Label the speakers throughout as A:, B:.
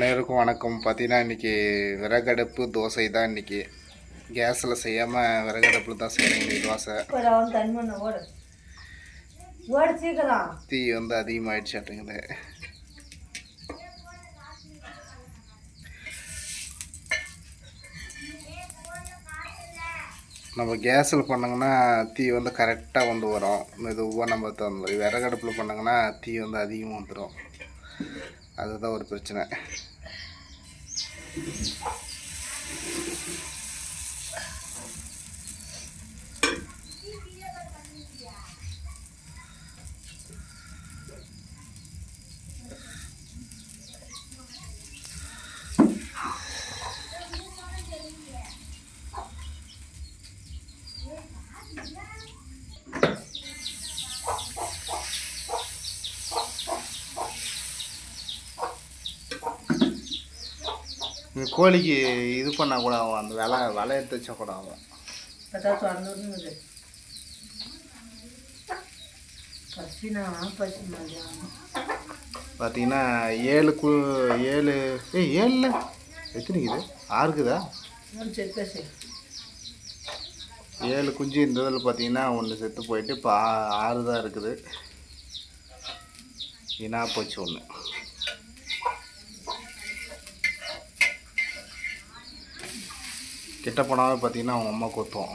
A: அனைவருக்கும் வணக்கம். பார்த்தீங்கன்னா இன்றைக்கி விறகடுப்பு தோசை தான் இன்றைக்கி கேஸில் செய்யாமல் விறகடுப்பில் தான் செய்யணும் இன்றைக்கி தோசை. தீ வந்து அதிகமாகிடுச்சாட்டுங்குது நம்ம கேஸில் பண்ணோங்கன்னா தீ வந்து கரெக்டாக வந்து வரும். மெதுவாக நம்ம தகுந்த மாதிரி விறகடுப்பில் பண்ணோங்கன்னா தீ வந்து அதிகமாக வந்துடும் அதுதான் ஒரு பிரச்சனை. கோழிக்கு இது பண்ணால் கூட ஆகும் அந்த விலை விலை எடுத்து வச்சா கூட ஆகும் பார்த்தீங்கன்னா ஏழு கு ஏழு ஏய் ஏழில்? எத்தனை இது ஆறுக்குதா ஏழு குஞ்சு இருந்ததில் பார்த்தீங்கன்னா ஒன்று செத்து போயிட்டு இப்போ ஆறு தான் இருக்குது. வீணா போச்சு ஒன்று கிட்ட போனாவே பார்த்தீங்கன்னா அவங்க அம்மா கொத்தும்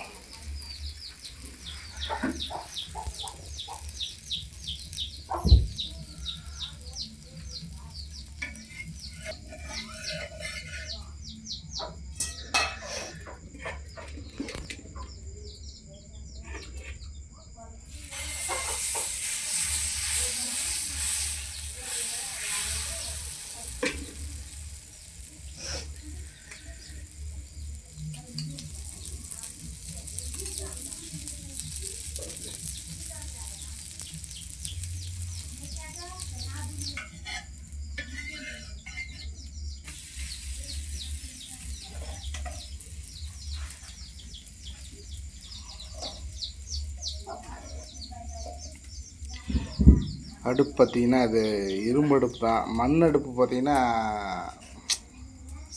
A: அடுப்பு பார்த்தீங்கன்னா அது இரும்பு அடுப்பு தான். மண் அடுப்பு பார்த்தீங்கன்னா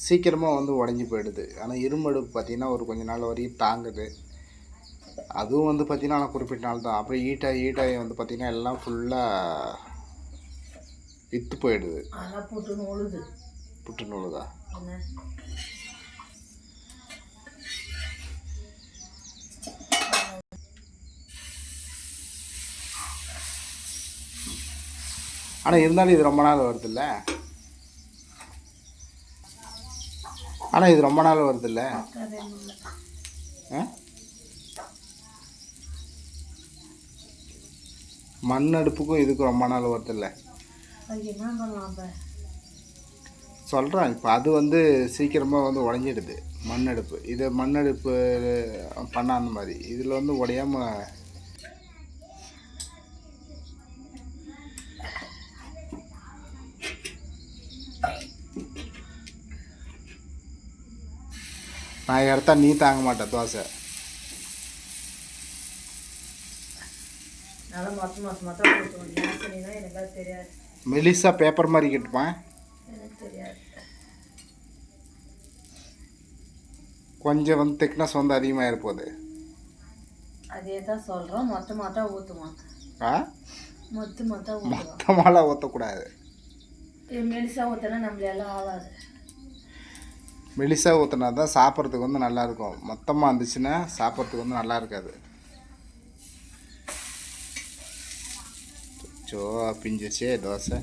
A: சீக்கிரமாக வந்து உடஞ்சி போயிடுது. ஆனால் இரும்பு அடுப்பு பார்த்தீங்கன்னா ஒரு கொஞ்ச நாள் வரையும் தாங்குது. அதுவும் வந்து பார்த்தீங்கன்னா ஆனால் குறிப்பிட்ட நாள் தான். அப்புறம் ஈட்டாகி ஈட்டாகி வந்து பார்த்தீங்கன்னா எல்லாம் ஃபுல்லாக விற்று போயிடுது. புட்டு நூலுதா ஆனால் இருந்தாலும் இது ரொம்ப நாள் வருதுல்ல? ஆனால் இது ரொம்ப நாள் வருதுல்ல?
B: கதை இல்லை
A: ஆ? மண் அடுப்புக்கும் இதுக்கும் ரொம்ப நாள்
B: என்ன பண்ணலாம் இப்போ
A: சொல்கிறேன் இப்போ அது வந்து சீக்கிரமாக வந்து உடஞ்சிடுது மண் அடுப்பு. இது மண் அடுப்பு பண்ண அந்த மாதிரி. இதில் வந்து உடையாம நான் எடுத்தா நீ தாங்க மாட்டேன் தோசை. மெலிசா பேப்பர் மாதிரி கட்டுப்பேன். கொஞ்சம் வந்து திக்னஸ் வந்து அதிகமாக இருப்போது
B: அதே தான் சொல்கிறோம் மொத்தம் மொத்தம் ஊற்றுவோம்
A: ஆ?
B: மொத்த மொத்தம் ஊற்றுவோம்
A: மொத்தமாலாம் ஊற்றக்கூடாது
B: மெலிசா ஊற்றினா நம்மளெல்லாம் ஆகாது
A: மெலிசா ஊற்றினா தான் சாப்பிட்றதுக்கு வந்து நல்லா இருக்கும் மொத்தமாக இருந்துச்சுன்னா சாப்பிட்றதுக்கு வந்து நல்லா இருக்காது. சோ பிஞ்சிச்சே தோசை.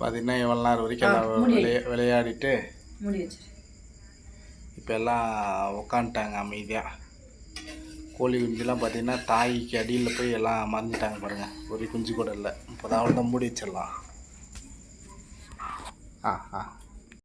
A: பார்த்தீங்கன்னா இவ்வளோ நேரம் வரைக்கும் விளையாடிட்டு இப்போ எல்லாம் உக்காந்துட்டாங்க அமைதியாக கோழி குஞ்சுலாம் பார்த்திங்கன்னா தாய்க்கு அடியில் போய் எல்லாம் மறந்துட்டாங்க பாருங்கள் ஒரு குஞ்சு கூட இல்லை. இப்போ தான் தான் மூடி வச்சிடலாம். ஆ ஆ